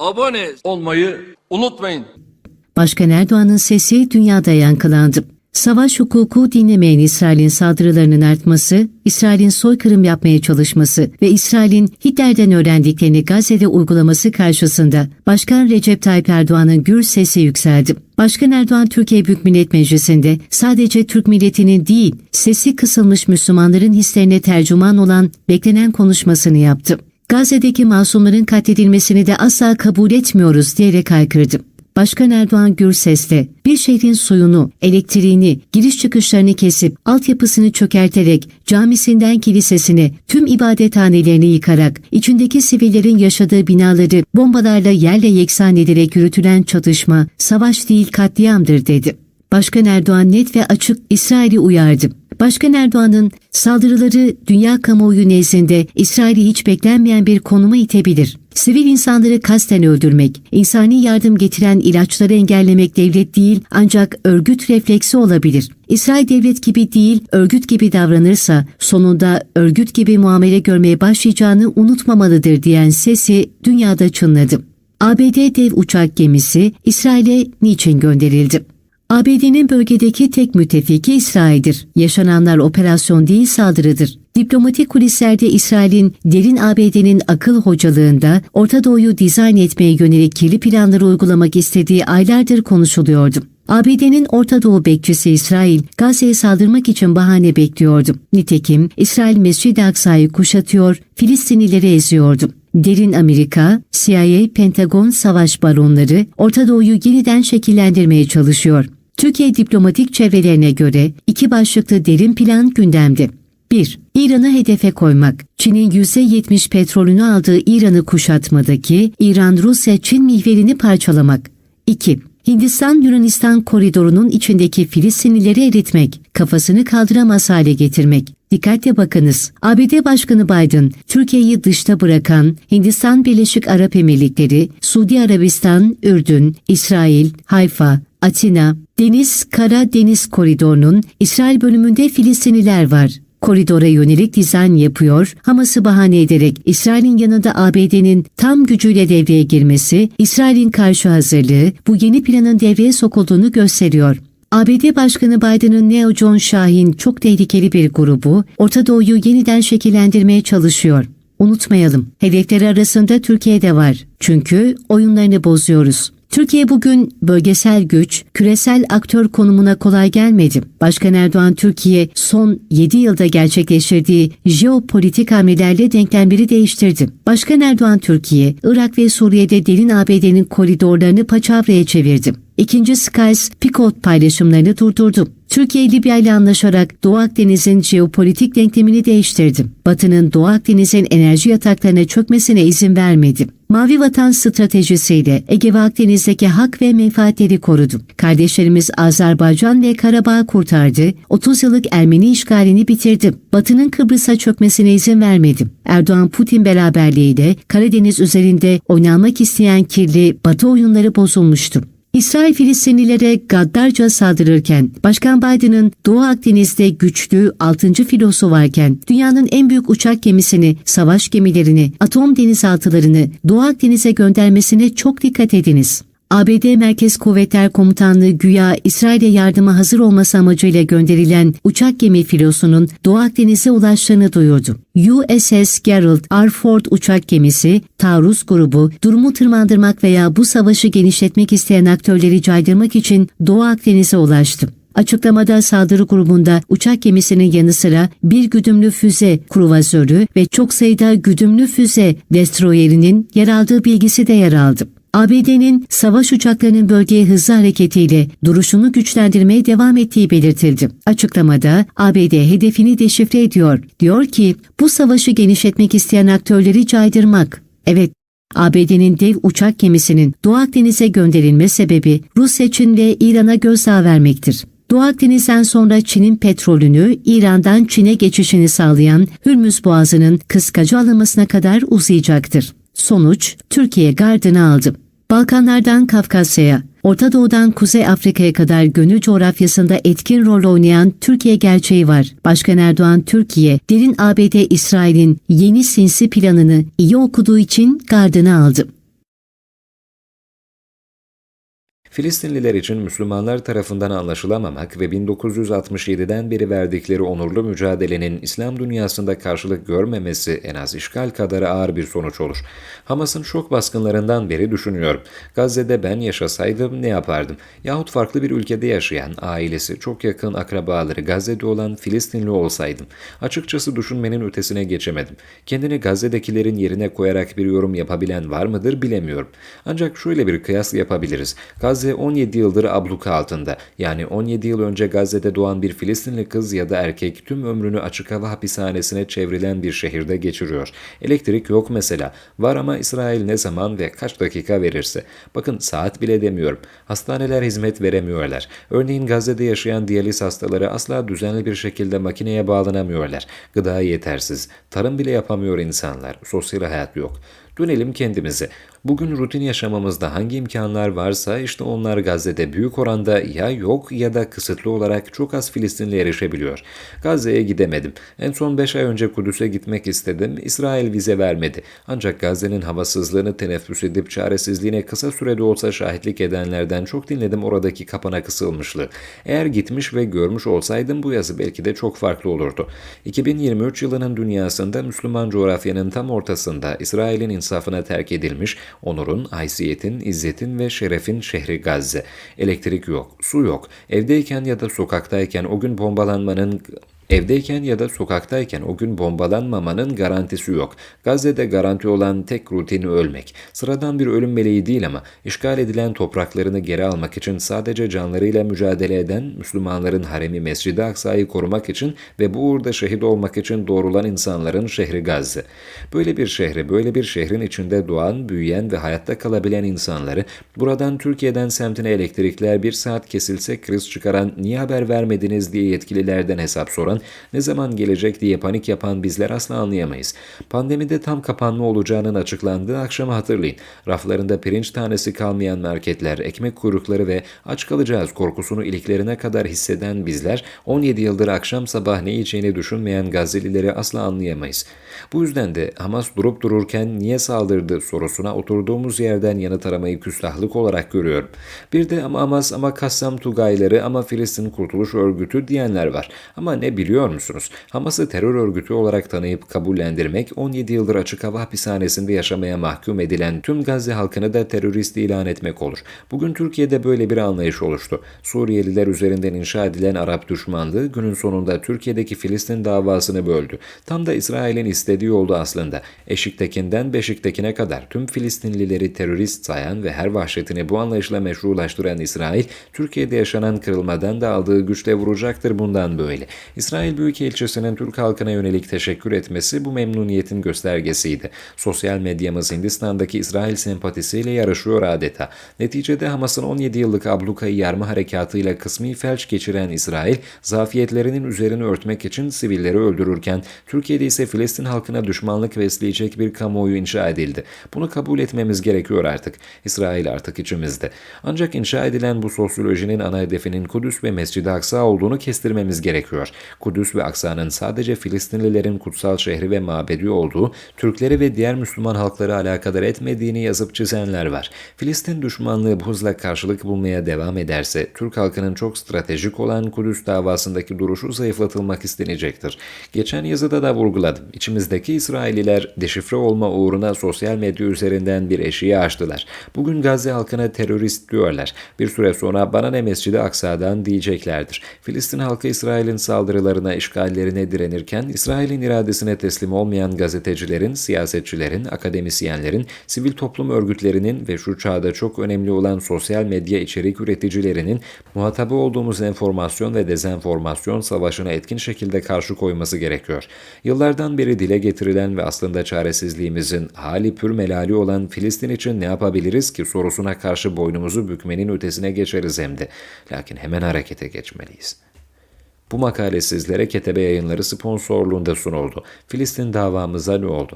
abone olmayı unutmayın. Başkan Erdoğan'ın sesi dünyada yankılandı. Savaş hukuku dinlemeyen İsrail'in saldırılarının artması, İsrail'in soykırım yapmaya çalışması ve İsrail'in Hitler'den öğrendiklerini Gazze'de uygulaması karşısında Başkan Recep Tayyip Erdoğan'ın gür sesi yükseldi. Başkan Erdoğan Türkiye Büyük Millet Meclisi'nde sadece Türk milletinin değil, sesi kısılmış Müslümanların hislerine tercüman olan beklenen konuşmasını yaptı. Gazze'deki masumların katledilmesini de asla kabul etmiyoruz diyerek haykırdı. Başkan Erdoğan gür sesle bir şehrin suyunu, elektriğini, giriş çıkışlarını kesip altyapısını çökerterek camisinden kilisesine tüm ibadethanelerini yıkarak içindeki sivillerin yaşadığı binaları bombalarla yerle yeksan ederek yürütülen çatışma savaş değil katliamdır dedi. Başkan Erdoğan net ve açık İsrail'i uyardı. Başkan Erdoğan'ın saldırıları dünya kamuoyu nezdinde İsrail'i hiç beklenmeyen bir konuma itebilir. Sivil insanları kasten öldürmek, insani yardım getiren ilaçları engellemek devlet değil ancak örgüt refleksi olabilir. İsrail devlet gibi değil örgüt gibi davranırsa sonunda örgüt gibi muamele görmeye başlayacağını unutmamalıdır diyen sesi dünyada çınladı. ABD dev uçak gemisi İsrail'e niçin gönderildi? ABD'nin bölgedeki tek müttefiki İsrail'dir. Yaşananlar operasyon değil saldırıdır. Diplomatik kulislerde İsrail'in derin ABD'nin akıl hocalığında Orta Doğu'yu dizayn etmeye yönelik kirli planları uygulamak istediği aylardır konuşuluyordu. ABD'nin Orta Doğu bekçisi İsrail, Gazze'ye saldırmak için bahane bekliyordu. Nitekim İsrail Mescid-i Aksa'yı kuşatıyor, Filistinlileri eziyordu. Derin Amerika, CIA, Pentagon savaş baronları Orta Doğu'yu yeniden şekillendirmeye çalışıyor. Türkiye diplomatik çevrelerine göre iki başlıklı derin plan gündemde. 1. İran'ı hedefe koymak. Çin'in %70 petrolünü aldığı İran'ı kuşatmadaki İran-Rusya-Çin mihverini parçalamak. 2. Hindistan-Yunanistan koridorunun içindeki Filistinlileri eritmek, kafasını kaldıramaz hale getirmek. Dikkatle bakınız. ABD Başkanı Biden, Türkiye'yi dışta bırakan Hindistan Birleşik Arap Emirlikleri, Suudi Arabistan, Ürdün, İsrail, Hayfa, Atina, Deniz Kara Deniz koridorunun İsrail bölümünde Filistinliler var. Koridora yönelik dizayn yapıyor, Hamas'ı bahane ederek İsrail'in yanında ABD'nin tam gücüyle devreye girmesi, İsrail'in karşı hazırlığı bu yeni planın devreye sokulduğunu gösteriyor. ABD Başkanı Biden'ın Neo John Şahin çok tehlikeli bir grubu Orta Doğu'yu yeniden şekillendirmeye çalışıyor. Unutmayalım, hedefleri arasında Türkiye de var. Çünkü oyunlarını bozuyoruz. Türkiye bugün bölgesel güç, küresel aktör konumuna kolay gelmedi. Başkan Erdoğan Türkiye son 7 yılda gerçekleştirdiği jeopolitik hamlelerle denklemleri değiştirdi. Başkan Erdoğan Türkiye, Irak ve Suriye'de derin ABD'nin koridorlarını paçavraya çevirdi. İkinci Skies Picot paylaşımlarını durdurdu. Türkiye Libya ile anlaşarak Doğu Akdeniz'in jeopolitik denklemini değiştirdi. Batı'nın Doğu Akdeniz'in enerji yataklarına çökmesine izin vermedi. Mavi Vatan stratejisiyle Ege ve Akdeniz'deki hak ve menfaatleri korudu. Kardeşlerimiz Azerbaycan ve Karabağ kurtardı. 30 yıllık Ermeni işgalini bitirdi. Batı'nın Kıbrıs'a çökmesine izin vermedi. Erdoğan-Putin beraberliğiyle Karadeniz üzerinde oynanmak isteyen kirli Batı oyunları bozulmuştu. İsrail Filistinlilere gaddarca saldırırken, Başkan Biden'ın Doğu Akdeniz'de güçlü 6. filosu varken, dünyanın en büyük uçak gemisini, savaş gemilerini, atom denizaltılarını Doğu Akdeniz'e göndermesine çok dikkat ediniz. ABD Merkez Kuvvetler Komutanlığı güya İsrail'e yardıma hazır olması amacıyla gönderilen uçak gemi filosunun Doğu Akdeniz'e ulaştığını duyurdu. USS Gerald R. Ford uçak gemisi, taarruz grubu, durumu tırmandırmak veya bu savaşı genişletmek isteyen aktörleri caydırmak için Doğu Akdeniz'e ulaştı. Açıklamada saldırı grubunda uçak gemisinin yanı sıra bir güdümlü füze kruvazörü ve çok sayıda güdümlü füze destroyerinin yer aldığı bilgisi de yer aldı. ABD'nin savaş uçaklarının bölgeye hızlı hareketiyle duruşunu güçlendirmeye devam ettiği belirtildi. Açıklamada ABD hedefini deşifre ediyor. Diyor ki bu savaşı genişletmek isteyen aktörleri caydırmak. Evet ABD'nin dev uçak gemisinin Doğu Akdeniz'e gönderilme sebebi Rusya, Çin ve İran'a gözdağı vermektir. Doğu Akdeniz'den sonra Çin'in petrolünü İran'dan Çin'e geçişini sağlayan Hürmüz Boğazı'nın kıskacı alınmasına kadar uzayacaktır. Sonuç Türkiye gardını aldı. Balkanlardan Kafkasya'ya, Orta Doğu'dan Kuzey Afrika'ya kadar gönül coğrafyasında etkin rol oynayan Türkiye gerçeği var. Başkan Erdoğan Türkiye, derin ABD İsrail'in yeni sinsi planını iyi okuduğu için gardını aldı. Filistinliler için Müslümanlar tarafından anlaşılamamak ve 1967'den beri verdikleri onurlu mücadelenin İslam dünyasında karşılık görmemesi en az işgal kadar ağır bir sonuç olur. Hamas'ın şok baskınlarından beri düşünüyorum. Gazze'de ben yaşasaydım ne yapardım? Yahut farklı bir ülkede yaşayan, ailesi, çok yakın akrabaları Gazze'de olan Filistinli olsaydım. Açıkçası düşünmenin ötesine geçemedim. Kendini Gazze'dekilerin yerine koyarak bir yorum yapabilen var mıdır bilemiyorum. Ancak şöyle bir kıyas yapabiliriz. Gazze 17 yıldır abluka altında. Yani 17 yıl önce Gazze'de doğan bir Filistinli kız ya da erkek tüm ömrünü açık hava hapishanesine çevrilen bir şehirde geçiriyor. Elektrik yok mesela. Var ama İsrail ne zaman ve kaç dakika verirse. Bakın saat bile demiyorum. Hastaneler hizmet veremiyorlar. Örneğin Gazze'de yaşayan diyaliz hastaları asla düzenli bir şekilde makineye bağlanamıyorlar. Gıda yetersiz. Tarım bile yapamıyor insanlar. Sosyal hayat yok. Dönelim kendimize. Bugün rutin yaşamamızda hangi imkanlar varsa işte onlar Gazze'de büyük oranda ya yok ya da kısıtlı olarak çok az Filistinli erişebiliyor. Gazze'ye gidemedim. En son 5 ay önce Kudüs'e gitmek istedim. İsrail vize vermedi. Ancak Gazze'nin havasızlığını teneffüs edip çaresizliğine kısa sürede olsa şahitlik edenlerden çok dinledim oradaki kapana kısılmışlığı. Eğer gitmiş ve görmüş olsaydım bu yazı belki de çok farklı olurdu. 2023 yılının dünyasında Müslüman coğrafyanın tam ortasında İsrail'in insafına terk edilmiş, onurun, haysiyetin, izzetin ve şerefin şehri Gazze. Elektrik yok, su yok. Evdeyken ya da sokaktayken o gün bombalanmanın Evdeyken ya da sokaktayken o gün bombalanmamanın garantisi yok. Gazze'de garanti olan tek rutini ölmek. Sıradan bir ölüm meleği değil ama işgal edilen topraklarını geri almak için sadece canlarıyla mücadele eden Müslümanların haremi Mescid-i Aksa'yı korumak için ve bu uğurda şehit olmak için doğrulan insanların şehri Gazze. Böyle bir şehri, böyle bir şehrin içinde doğan, büyüyen ve hayatta kalabilen insanları buradan Türkiye'den semtine elektrikler bir saat kesilse kriz çıkaran niye haber vermediniz diye yetkililerden hesap soran ne zaman gelecek diye panik yapan bizler asla anlayamayız. Pandemide tam kapanma olacağının açıklandığı akşamı hatırlayın. Raflarında pirinç tanesi kalmayan marketler, ekmek kuyrukları ve aç kalacağız korkusunu iliklerine kadar hisseden bizler 17 yıldır akşam sabah ne yiyeceğini düşünmeyen Gazze'lileri asla anlayamayız. Bu yüzden de Hamas durup dururken niye saldırdı sorusuna oturduğumuz yerden yanıt aramayı küstahlık olarak görüyorum. Bir de ama Hamas ama Kassam Tugayları ama Filistin Kurtuluş Örgütü diyenler var. Ama ne biliyor musunuz? Hamas'ı terör örgütü olarak tanıyıp kabullendirmek 17 yıldır açık hava hapishanesinde yaşamaya mahkum edilen tüm Gazze halkını da terörist ilan etmek olur. Bugün Türkiye'de böyle bir anlayış oluştu. Suriyeliler üzerinden inşa edilen Arap düşmanlığı günün sonunda Türkiye'deki Filistin davasını böldü. Tam da İsrail'in istediği oldu aslında. Eşiktekinden Beşiktekine kadar tüm Filistinlileri terörist sayan ve her vahşetini bu anlayışla meşrulaştıran İsrail, Türkiye'de yaşanan kırılmadan da aldığı güçle vuracaktır bundan böyle. İsrail Büyükelçisi'nin Türk halkına yönelik teşekkür etmesi bu memnuniyetin göstergesiydi. Sosyal medyamız Hindistan'daki İsrail sempatisiyle yarışıyor adeta. Neticede Hamas'ın 17 yıllık ablukayı yarma harekatıyla kısmi felç geçiren İsrail, zafiyetlerinin üzerini örtmek için sivilleri öldürürken, Türkiye'de ise Filistin halkına düşmanlık besleyecek bir kamuoyu inşa edildi. Bunu kabul etmemiz gerekiyor artık. İsrail artık içimizde. Ancak inşa edilen bu sosyolojinin ana hedefinin Kudüs ve Mescid-i Aksa olduğunu kestirmemiz gerekiyor. Kudüs ve Aksa'nın sadece Filistinlilerin kutsal şehri ve mabedi olduğu, Türkleri ve diğer Müslüman halkları alakadar etmediğini yazıp çizenler var. Filistin düşmanlığı bu hızla karşılık bulmaya devam ederse, Türk halkının çok stratejik olan Kudüs davasındaki duruşu zayıflatılmak istenecektir. Geçen yazıda da vurguladım. İçimizdeki İsraililer deşifre olma uğruna sosyal medya üzerinden bir eşiği açtılar. Bugün Gazze halkına terörist diyorlar. Bir süre sonra bana ne Mescid-i Aksa'dan diyeceklerdir. Filistin halkı İsrail'in saldırılarına, işgallerine direnirken İsrail'in iradesine teslim olmayan gazetecilerin, siyasetçilerin, akademisyenlerin, sivil toplum örgütlerinin ve şu çağda çok önemli olan sosyal medya içerik üreticilerinin muhatabı olduğumuz enformasyon ve dezenformasyon savaşına etkin şekilde karşı koyması gerekiyor. Yıllardan beri dile getirilen ve aslında çaresizliğimizin hali pür melali olan Filistin için ne yapabiliriz ki sorusuna karşı boynumuzu bükmenin ötesine geçeriz hem de. Lakin hemen harekete geçmeliyiz. Bu makale sizlere Ketebe Yayınları sponsorluğunda sunuldu. Filistin davamıza ne oldu?